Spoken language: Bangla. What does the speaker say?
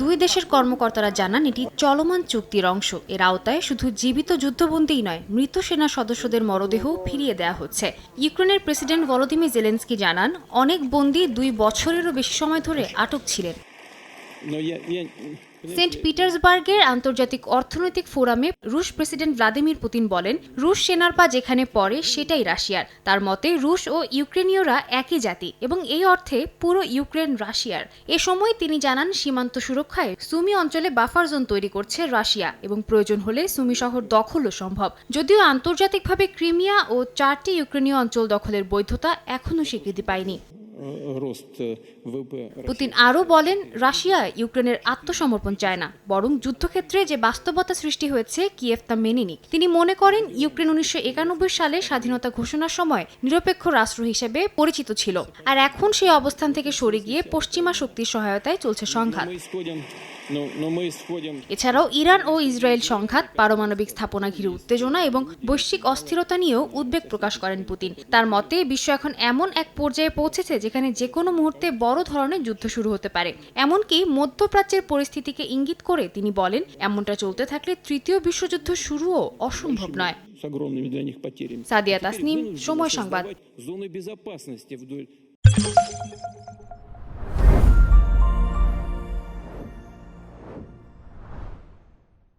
দুই দেশের কর্মকর্তারা জানান, এটি চলমান চুক্তির অংশ। এর আওতায় শুধু জীবিত যুদ্ধবন্দিই নয়, মৃত সেনা সদস্যদের মরদেহ ফিরিয়ে দেওয়া হচ্ছে। ইউক্রেনের প্রেসিডেন্ট ভলোদিমির জেলেন্সকি জানান, অনেক বন্দী দুই বছরেরও বেশি সময় ধরে আটক ছিলেন। সেন্ট পিটার্সবার্গের আন্তর্জাতিক অর্থনৈতিক ফোরামে রুশ প্রেসিডেন্ট ভ্লাদিমির পুতিন বলেন, রুশ সেনার পা যেখানে পড়ে সেটাই রাশিয়ার। তার মতে, রুশ ও ইউক্রেনীয়রা একই জাতি এবং এই অর্থে পুরো ইউক্রেন রাশিয়ার। এ সময় তিনি জানান, সীমান্ত সুরক্ষায় সুমি অঞ্চলে বাফার জোন তৈরি করছে রাশিয়া এবং প্রয়োজন হলে সুমি শহর দখলও সম্ভব। যদিও আন্তর্জাতিকভাবে ক্রিমিয়া ও চারটি ইউক্রেনীয় অঞ্চল দখলের বৈধতা এখনও স্বীকৃতি পায়নি। পুতিন আরও বলেন, রাশিয়া ইউক্রেনের আত্মসমর্পণ চায় না, বরং যুদ্ধক্ষেত্রে যে বাস্তবতা সৃষ্টি হয়েছে কিয়েফ তা মেনে নিক। তিনি মনে করেন, ইউক্রেন উনিশশো একানব্বই সালে স্বাধীনতা ঘোষণার সময় নিরপেক্ষ রাষ্ট্র হিসেবে পরিচিত ছিল। আর এখন সেই অবস্থান থেকে সরে গিয়ে পশ্চিমা শক্তির সহায়তায় চলছে সংঘাত। এছাড়াও ইরান ও ইসরায়েল সংঘাত পারমাণবিক স্থাপনা ঘিরে উত্তেজনা এবং বৈশ্বিক অস্থিরতা নিয়েও উদ্বেগ প্রকাশ করেন পুতিন। তার মতে বিশ্ব এখন এমন এক পর্যায়ে পৌঁছেছে যেখানে যে কোনো মুহূর্তে বড় ধরনের যুদ্ধ শুরু হতে পারে। এমনকি মধ্যপ্রাচ্যের পরিস্থিতিকে ইঙ্গিত করে তিনি বলেন এমনটা চলতে থাকলে তৃতীয় বিশ্বযুদ্ধ শুরুও অসম্ভব নয়। সাদিয়া Зоны সময় সংবাদ।